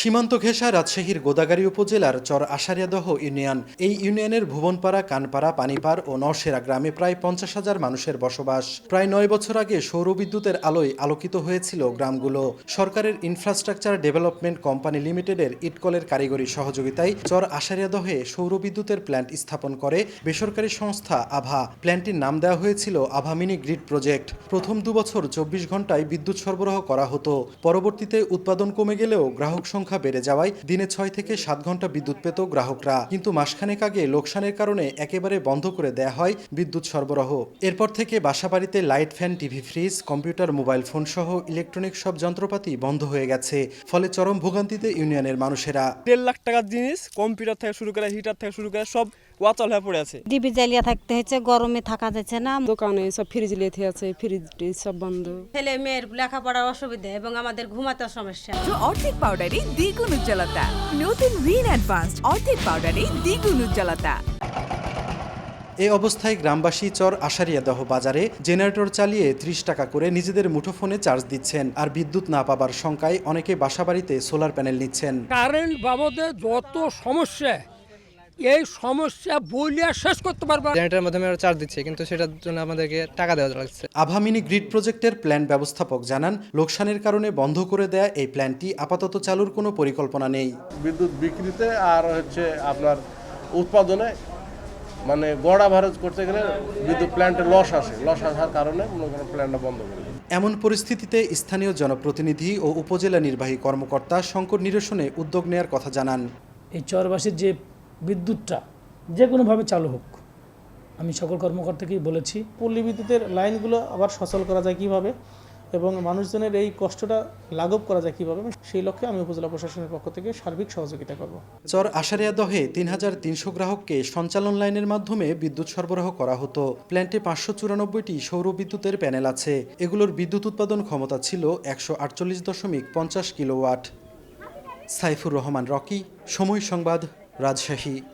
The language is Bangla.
সীমান্ত ঘেঁষা রাজশাহীর গোদাগাড়ী উপজেলার চর আশারিয়াদহ ইউনিয়ন। এই ইউনিয়নের ভুবনপাড়া, কানপাড়া, পানিপাড় ও নরসেরা গ্রামে প্রায় পঞ্চাশ হাজার মানুষের বসবাস। প্রায় নয় বছর আগে সৌরবিদ্যুতের আলোয় আলোকিত হয়েছিল গ্রামগুলো। সরকারের ইনফ্রাস্ট্রাকচার ডেভেলপমেন্ট কোম্পানি লিমিটেডের ইটকলের কারিগরি সহযোগিতায় চর আশারিয়াদহে সৌরবিদ্যুতের প্ল্যান্ট স্থাপন করে বেসরকারি সংস্থা আভা। প্ল্যান্টটির নাম দেওয়া হয়েছিল আভা মিনি গ্রিড প্রজেক্ট। প্রথম দুবছর চব্বিশ ঘন্টায় বিদ্যুৎ সরবরাহ করা হতো। পরবর্তীতে উৎপাদন কমে গেলেও গ্রাহক সংখ্যা বেড়ে যাওয়ায় দিনে ছয় থেকে সাত ঘণ্টা বিদ্যুৎ পেত গ্রাহকরা। কিন্তু মাসখানেক আগে লোকসানের কারণে একেবারে বন্ধ করে দেয়া হয় বিদ্যুৎ সরবরাহ। এরপর থেকে বাসা বাড়িতে light fan, TV, fridge, computer, mobile phone সহ ইলেকট্রনিক সব যন্ত্রপাতি বন্ধ হয়ে গেছে। ফলে চরম ভোগান্তিতে ইউনিয়নের মানুষেরা। দেড় লাখ টাকার জিনিস কম্পিউটার থেকে শুরু করে হিটার থেকে শুরু করে সব ওয়াচাল হয়ে পড়ে আছে। ডিবি জ্বালিয়ে থাকতে হচ্ছে গরমে থাকা যাচ্ছে না। দোকানে সব ফ্রিজ লেথে আছে ফ্রিজ সব বন্ধ। ছেলে মেয়ের লেখাপড়ার অসুবিধা এবং আমাদের ঘুমাতে সমস্যা। অর্ধেক পাউডারে দ্বিগুণ উজ্জ্বলতা। নতুন রিন অ্যাডভান্সড অর্ধেক পাউডারে দ্বিগুণ উজ্জ্বলতা। এ অবস্থায় গ্রামবাসী চর আশারিয়াদহ বাজারে জেনারেটর চালিয়ে ত্রিশ টাকা করে নিজেদের মুঠোফোনে চার্জ দিচ্ছেন আর বিদ্যুৎ না পাবার শঙ্কায় অনেকে বাসাবাড়িতে সোলার প্যানেল নিচ্ছেন। কারেন্ট বাবদে যত সমস্যা এই সমস্যা বলিয়া শেষ করতে পারব। জেনারেটারের মাধ্যমে আমরা চার্জ দিচ্ছি কিন্তু সেটার জন্য আমাদেরকে টাকা দেওয়া লাগছে। আভামিনি গ্রিড প্রজেক্টের প্ল্যান ব্যবস্থাপক জানান লোকসানের কারণে বন্ধ করে দেয়া এই প্ল্যানটি আপাতত চালুর কোনো পরিকল্পনা নেই। বিদ্যুৎ বিক্রিতে আর হচ্ছে আপনার উৎপাদনে মানে গড় ভারত করতে গেলে বিদ্যুৎ প্ল্যান্টে লস আসে। লস আসার কারণে মনে করেন প্ল্যান্টটা বন্ধ করে এমন পরিস্থিতিতে স্থানীয় জনপ্রতিনিধি ও উপজেলা নির্বাহী কর্মকর্তা সংকট নিরসনে উদ্যোগ নেয়ার কথা জানান। এই চরবাসীর যে বিদ্যুৎটা, যে কোনোভাবে চালু হোক। আমি সকল কর্মকর্তাকেই বলেছি পল্লী বিদ্যুতের লাইনগুলো আবার সচল করা যায় কীভাবে এবং মানুষজনের এই কষ্টটা লাঘব করা যায় কীভাবে সেই লক্ষ্যে আমি উপজেলা প্রশাসনের পক্ষ থেকে সার্বিক সহযোগিতা করব। চর আশারিয়া দহে তিন হাজার তিনশো গ্রাহককে সঞ্চালন লাইনের মাধ্যমে বিদ্যুৎ সরবরাহ করা হতো। প্ল্যান্টে পাঁচশো চুরানব্বইটি সৌর বিদ্যুতের প্যানেল আছে। এগুলোর বিদ্যুৎ উৎপাদন ক্ষমতা ছিল একশো আটচল্লিশ দশমিক পঞ্চাশ কিলোওয়াট। সাইফুর রহমান, রকি, সময় সংবাদ রাজশাহী